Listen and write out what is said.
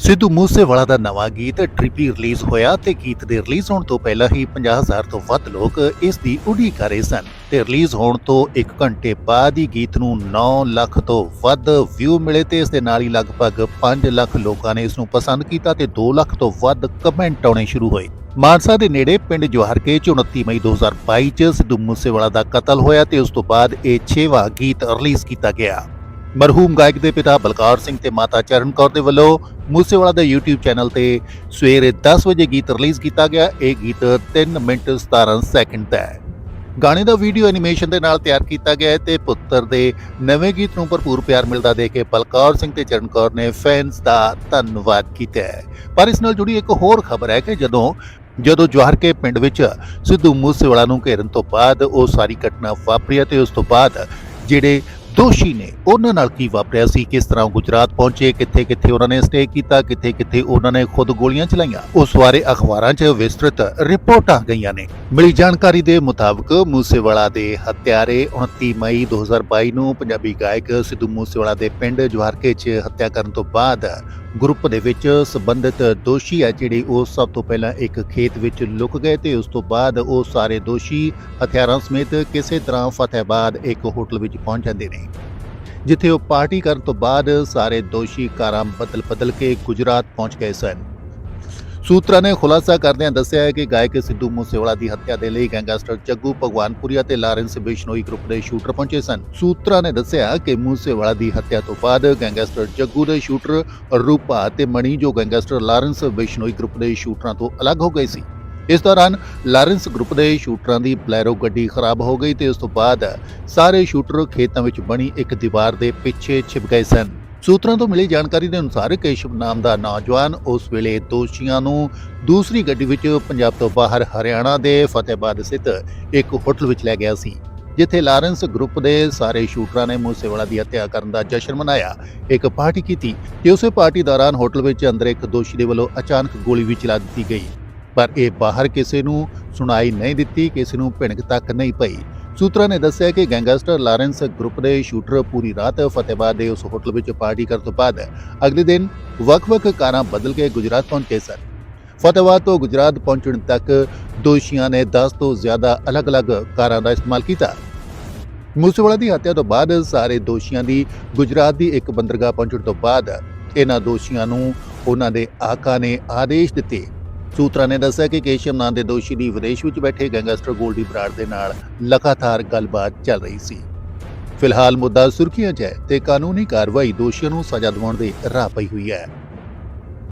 ਸਿੱਧੂ ਮੂਸੇਵਾਲਾ ਦਾ ਨਵਾਂ ਗੀਤ ਟ੍ਰਿਪਲੀ ਰਿਲੀਜ਼ ਹੋਇਆ ਤੇ ਗੀਤ ਦੇ ਰਿਲੀਜ਼ ਹੋਣ ਤੋਂ ਪਹਿਲਾਂ ਹੀ 50000 ਤੋਂ ਵੱਧ ਲੋਕ ਇਸ ਦੀ ਉਡੀਕ ਕਰ ਰਹੇ ਸਨ ਤੇ ਰਿਲੀਜ਼ ਹੋਣ ਤੋਂ 1 ਘੰਟੇ ਬਾਅਦ ਹੀ ਗੀਤ ਨੂੰ 9 ਲੱਖ ਤੋਂ ਵੱਧ ਵਿਊ ਮਿਲੇ ਤੇ ਇਸ ਦੇ ਨਾਲ ਹੀ ਲਗਭਗ 5 ਲੱਖ ਲੋਕਾਂ ਨੇ ਇਸ ਨੂੰ ਪਸੰਦ ਕੀਤਾ ਤੇ 2 ਲੱਖ ਤੋਂ ਵੱਧ ਕਮੈਂਟ ਆਉਣੇ ਸ਼ੁਰੂ ਹੋਏ। ਮਾਨਸਾ ਦੇ ਨੇੜੇ ਪਿੰਡ ਜਵਾਹਰਕੇ 'ਚ 29 ਮਈ 2022 ਚ ਸਿੱਧੂ ਮੂਸੇਵਾਲਾ ਦਾ ਕਤਲ ਹੋਇਆ ਤੇ ਉਸ ਤੋਂ ਬਾਅਦ ਇਹ 6ਵਾਂ ਗੀਤ ਰਿਲੀਜ਼ ਕੀਤਾ ਗਿਆ। ਮਰਹੂਮ ਗਾਇਕ ਦੇ ਪਿਤਾ ਬਲਕਾਰ ਸਿੰਘ ਤੇ ਮਾਤਾ ਚਰਨ ਕੌਰ ਦੇ ਵੱਲੋਂ ਮੂਸੇਵਾਲਾ ਦੇ YouTube ਚੈਨਲ ਤੇ ਸਵੇਰੇ 10 ਵਜੇ ਗੀਤ ਰਿਲੀਜ਼ ਕੀਤਾ ਗਿਆ। ਇਹ ਗੀਤ 3 ਮਿੰਟ 17 ਸੈਕਿੰਡ ਦਾ ਹੈ। ਗਾਣੇ ਦਾ ਵੀਡੀਓ ਐਨੀਮੇਸ਼ਨ ਦੇ ਨਾਲ ਤਿਆਰ ਕੀਤਾ ਗਿਆ ਹੈ ਤੇ ਪੁੱਤਰ ਦੇ ਨਵੇਂ ਗੀਤ ਨੂੰ ਭਰਪੂਰ ਪਿਆਰ ਮਿਲਦਾ ਦੇਖ ਕੇ ਬਲਕੌਰ ਸਿੰਘ ਤੇ ਚਰਨ ਕੌਰ ਨੇ ਫੈਨਸ ਦਾ ਧੰਨਵਾਦ ਕੀਤਾ ਹੈ। ਪਰ ਇਸ ਨਾਲ ਜੁੜੀ ਇੱਕ ਹੋਰ ਖਬਰ ਹੈ ਕਿ ਜਦੋਂ ਜਦੋਂ ਜਵਾਹਰ ਕੇ ਪਿੰਡ ਵਿੱਚ ਸਿੱਧੂ ਮੂਸੇਵਾਲਾ ਨੂੰ ਘੇਰਨ ਤੋਂ ਬਾਅਦ ਉਹ ਸਾਰੀ ਘਟਨਾ ਵਾਪਰੀ ਅਤੇ ਉਸ ਤੋਂ ਬਾਅਦ ਜਿਹੜੇ ਦੋਸ਼ੀ ਨੇ ਉਹਨਾਂ ਨਾਲ ਕੀ ਵਾਪਰਿਆ ਸੀ? ਕਿਸ ਤਰ੍ਹਾਂ ਗੁਜਰਾਤ ਪਹੁੰਚੇ? ਕਿੱਥੇ ਕਿੱਥੇ ਉਹਨਾਂ ਨੇ ਸਟੇ ਕੀਤਾ? ਕਿੱਥੇ ਕਿੱਥੇ ਉਹਨਾਂ ਨੇ ਖੁਦ ਗੋਲੀਆਂ ਚਲਾਈਆਂ? ਉਸ ਬਾਰੇ ਅਖਬਾਰਾਂ 'ਚ ਵਿਸਤ੍ਰਿਤ ਰਿਪੋਰਟਾਂ ਗਈਆਂ ਨੇ। ਮਿਲੀ ਜਾਣਕਾਰੀ ਦੇ ਮੁਤਾਬਕ ਮੂਸੇਵਾਲਾ ਦੇ ਹੱਤਿਆਰੇ 29 ਮਈ 2022 ਨੂੰ ਪੰਜਾਬੀ ਗਾਇਕ ਸਿੱਧੂ ਮੂਸੇਵਾਲਾ ਦੇ ਪਿੰਡ ਜਵਾਰਕੇ 'ਚ ਹੱਤਿਆ ਕਰਨ ਤੋਂ ਬਾਅਦ ਗਰੁੱਪ ਦੇ ਵਿੱਚ ਸੰਬੰਧਿਤ ਦੋਸ਼ੀ ਹੈ ਜਿਹੜੇ ਉਹ ਸਭ ਤੋਂ ਪਹਿਲਾਂ ਇੱਕ ਖੇਤ ਵਿੱਚ ਲੁਕ ਗਏ ਤੇ ਉਸ ਤੋਂ ਬਾਅਦ ਉਹ ਸਾਰੇ ਦੋਸ਼ੀ ਹਥਿਆਰਾਂ ਸਮੇਤ ਕਿਸੇ ਤਰ੍ਹਾਂ ਫਤਿਹਬਾਦ ਇੱਕ ਹੋਟਲ ਵਿੱਚ ਪਹੁੰਚ ਜਾਂਦੇ ਨੇ। ਜਿੱਥੇ ਉਹ ਪਾਰਟੀ ਕਰਨ ਤੋਂ ਬਾਅਦ ਸਾਰੇ ਦੋਸ਼ੀ ਕਾਰਾਂ ਬਦਲ ਬਦਲ ਕੇ ਗੁਜਰਾਤ ਪਹੁੰਚ ਗਏ ਸਨ। ਸੂਤਰਾਂ ਨੇ ਖੁਲਾਸਾ ਕਰਦਿਆਂ ਦੱਸਿਆ ਹੈ ਕਿ ਗਾਇਕ ਸਿੱਧੂ ਮੂਸੇਵਾਲਾ ਦੀ ਹੱਤਿਆ ਦੇ ਲਈ ਗੈਂਗਸਟਰ ਜੱਗੂ ਭਗਵਾਨਪੁਰੀਆ ਤੇ ਲਾਰੈਂਸ ਬਿਸ਼ਨੋਈ ਗਰੁੱਪ ਦੇ ਸ਼ੂਟਰ ਪਹੁੰਚੇ ਸਨ। ਸੂਤਰਾਂ ਨੇ ਦੱਸਿਆ ਕਿ ਮੂਸੇਵਾਲਾ ਦੀ ਹੱਤਿਆ ਤੋਂ ਬਾਅਦ ਗੈਂਗਸਟਰ ਜੱਗੂ ਦੇ ਸ਼ੂਟਰ ਰੂਪਾ ਤੇ ਮਣੀ ਜੋ ਗੈਂਗਸਟਰ ਲਾਰੈਂਸ ਬਿਸ਼ਨੋਈ ਗਰੁੱਪ ਦੇ ਸ਼ੂਟਰਾਂ ਤੋਂ ਅਲੱਗ ਹੋ ਗਏ ਸੀ। ਇਸ ਦੌਰਾਨ ਲਾਰੈਂਸ ਗਰੁੱਪ ਦੇ ਸ਼ੂਟਰਾਂ ਦੀ ਬਲੈਰੋ ਗੱਡੀ ਖਰਾਬ ਹੋ ਗਈ ਤੇ ਉਸ ਤੋਂ ਬਾਅਦ ਸਾਰੇ ਸ਼ੂਟਰ ਖੇਤਾਂ ਵਿੱਚ ਬਣੀ ਇੱਕ ਦੀਵਾਰ ਦੇ ਪਿੱਛੇ ਛਿਪ ਗਏ ਸਨ। ਸੂਤਰਾਂ ਤੋਂ ਮਿਲੀ ਜਾਣਕਾਰੀ ਦੇ ਅਨੁਸਾਰ ਕੇਸ਼ਵ ਨਾਮ ਦਾ ਨੌਜਵਾਨ ਉਸ ਵੇਲੇ ਦੋਸ਼ੀਆਂ ਨੂੰ ਦੂਸਰੀ ਗੱਡੀ ਵਿੱਚ ਪੰਜਾਬ ਤੋਂ ਬਾਹਰ ਹਰਿਆਣਾ ਦੇ ਫਤਿਹਬਾਦ ਸਥਿਤ ਇੱਕ ਹੋਟਲ ਵਿੱਚ ਲੈ ਗਿਆ ਸੀ, ਜਿੱਥੇ ਲਾਰੈਂਸ ਗਰੁੱਪ ਦੇ ਸਾਰੇ ਸ਼ੂਟਰਾਂ ਨੇ ਮੂਸੇਵਾਲਾ ਦੀ ਹੱਤਿਆ ਕਰਨ ਦਾ ਜਸ਼ਨ ਮਨਾਇਆ। ਇੱਕ ਪਾਰਟੀ ਕੀਤੀ, ਤੇ ਉਸੇ ਪਾਰਟੀ ਦੌਰਾਨ ਹੋਟਲ ਵਿੱਚ ਅੰਦਰ ਇੱਕ ਦੋਸ਼ੀ ਦੇ ਵੱਲੋਂ ਅਚਾਨਕ ਗੋਲੀ ਵੀ ਚਲਾ ਦਿੱਤੀ ਗਈ। ਪਰ ਇਹ ਬਾਹਰ ਕਿਸੇ ਨੂੰ ਸੁਣਾਈ ਨਹੀਂ ਦਿੱਤੀ, ਕਿਸੇ ਨੂੰ ਭਿਣਕ ਤੱਕ ਨਹੀਂ ਪਈ। ਸੂਤਰਾਂ ਨੇ ਦੱਸਿਆ ਕਿ ਗੈਂਗਸਟਰ ਲਾਰੈਂਸ ਗਰੁੱਪ ਦੇ ਸ਼ੂਟਰ ਪੂਰੀ ਰਾਤ ਫਤਿਹਬਾਦ ਦੇ ਉਸ ਹੋਟਲ ਵਿੱਚ ਪਾਰਟੀ ਕਰਨ ਤੋਂ ਬਾਅਦ ਅਗਲੇ ਦਿਨ ਵੱਖ-ਵੱਖ ਕਾਰਾਂ ਬਦਲ ਕੇ ਗੁਜਰਾਤ ਪਹੁੰਚੇ ਸਨ। ਫਤਿਹਬਾਦ ਤੋਂ ਗੁਜਰਾਤ ਪਹੁੰਚਣ ਤੱਕ ਦੋਸ਼ੀਆਂ ਨੇ 10 ਤੋਂ ਜ਼ਿਆਦਾ ਅਲੱਗ-ਅਲੱਗ ਕਾਰਾਂ ਦਾ ਇਸਤੇਮਾਲ ਕੀਤਾ। ਮੂਸੇਵਾਲਾ ਦੀ ਹੱਤਿਆ ਤੋਂ ਬਾਅਦ ਸਾਰੇ ਦੋਸ਼ੀਆਂ ਦੀ ਗੁਜਰਾਤ ਦੀ ਇੱਕ ਬੰਦਰਗਾਹ ਪਹੁੰਚਣ ਤੋਂ ਬਾਅਦ ਇਹਨਾਂ ਦੋਸ਼ੀਆਂ ਨੂੰ ਉਹਨਾਂ ਦੇ ਆਕਾ ਨੇ ਆਦੇਸ਼ ਦਿੱਤੇ। ਸੂਤਰਾਂ ਨੇ ਦੱਸਿਆ ਕਿ ਕੇਸ਼ਵ ਨਾਂ ਦੇ ਦੋਸ਼ੀ ਦੀ ਵਿਦੇਸ਼ ਵਿੱਚ ਬੈਠੇ ਗੈਂਗਸਟਰ ਗੋਲਡੀ ਬਰਾੜ ਦੇ ਨਾਲ ਲਗਾਤਾਰ ਗੱਲਬਾਤ ਚੱਲ ਰਹੀ ਸੀ। ਫਿਲਹਾਲ ਮੁੱਦਾ ਸੁਰਖੀਆਂ 'ਚ ਹੈ ਤੇ ਕਾਨੂੰਨੀ ਕਾਰਵਾਈ ਦੋਸ਼ੀਆਂ ਨੂੰ ਸਜ਼ਾ ਦਿਵਾਉਣ ਦੇ ਰਾਹ ਪਈ ਹੋਈ ਹੈ।